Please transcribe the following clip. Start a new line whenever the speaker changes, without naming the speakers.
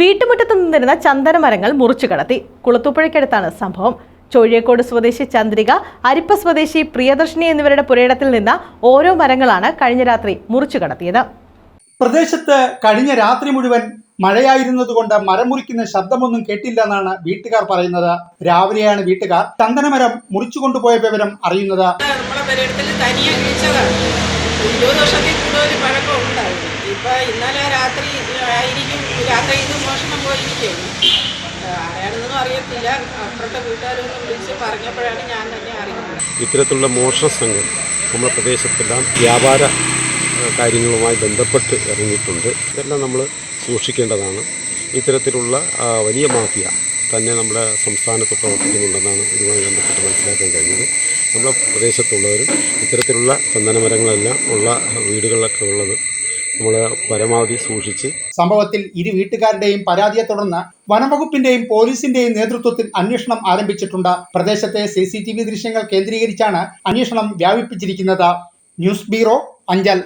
വീട്ടുമുറ്റത്ത് നിന്നിരുന്ന ചന്ദനമരങ്ങൾ മുറിച്ചു കടത്തി. കുളത്തൂപ്പുഴയ്ക്കടുത്താണ് സംഭവം. ചോഴിയക്കോട് സ്വദേശി ചന്ദ്രിക അരിപ്പ സ്വദേശി പ്രിയദർശിനി എന്നിവരുടെ പുരയിടത്തിൽ നിന്ന് ഓരോ മരങ്ങളാണ് കഴിഞ്ഞ രാത്രി മുറിച്ചു കടത്തിയത്.
പ്രദേശത്ത് കഴിഞ്ഞ രാത്രി മുഴുവൻ മഴയായിരുന്നതുകൊണ്ട് മരം മുറിക്കുന്ന ശബ്ദമൊന്നും കേട്ടില്ലെന്നാണ് വീട്ടുകാർ പറയുന്നത്. രാവിലെയാണ് വീട്ടുകാർ ചന്ദനമരം മുറിച്ചു കൊണ്ടുപോയ വിവരം അറിയുന്നത്.
ഇന്നലെ രാത്രി രാത്രി ഇത് മോഷണം പോയിരിക്കും ആരാണെന്നും അറിയത്തില്ല. അപ്പുറത്തെ വീട്ടുകാരൊന്നും വിളിച്ച് പറഞ്ഞപ്പോഴാണ് ഞാൻ തന്നെ അറിയുന്നത്.
ഇത്തരത്തിലുള്ള മോഷണ സംഘം നമ്മുടെ പ്രദേശത്തെല്ലാം വ്യാപാര കാര്യങ്ങളുമായി ബന്ധപ്പെട്ട് ഇറങ്ങിയിട്ടുണ്ട്. ഇതെല്ലാം നമ്മൾ സൂക്ഷിക്കേണ്ടതാണ്. ഇത്തരത്തിലുള്ള വലിയ മാഫിയ തന്നെ നമ്മുടെ സംസ്ഥാനത്ത് പ്രവർത്തിക്കുന്നുണ്ടെന്നാണ് ഇതുമായി ബന്ധപ്പെട്ട് മനസ്സിലാക്കാൻ കഴിഞ്ഞത്. നമ്മുടെ പ്രദേശത്തുള്ളവരും ഇത്തരത്തിലുള്ള ചന്ദനമരങ്ങളെല്ലാം ഉള്ള വീടുകളിലൊക്കെ ഉള്ളത് നമ്മൾ പരമാവധി സൂക്ഷിച്ച്
സംഭവത്തിൽ ഇരു വീട്ടുകാരുടെയും പരാതിയെ തുടർന്ന് വനംവകുപ്പിന്റെയും പോലീസിന്റെയും നേതൃത്വത്തിൽ അന്വേഷണം ആരംഭിച്ചിട്ടുണ്ട്. പ്രദേശത്തെ സി സി ടി വി ദൃശ്യങ്ങൾ കേന്ദ്രീകരിച്ചാണ് അന്വേഷണം വ്യാപിപ്പിച്ചിരിക്കുന്നത്. News bureau Anchal.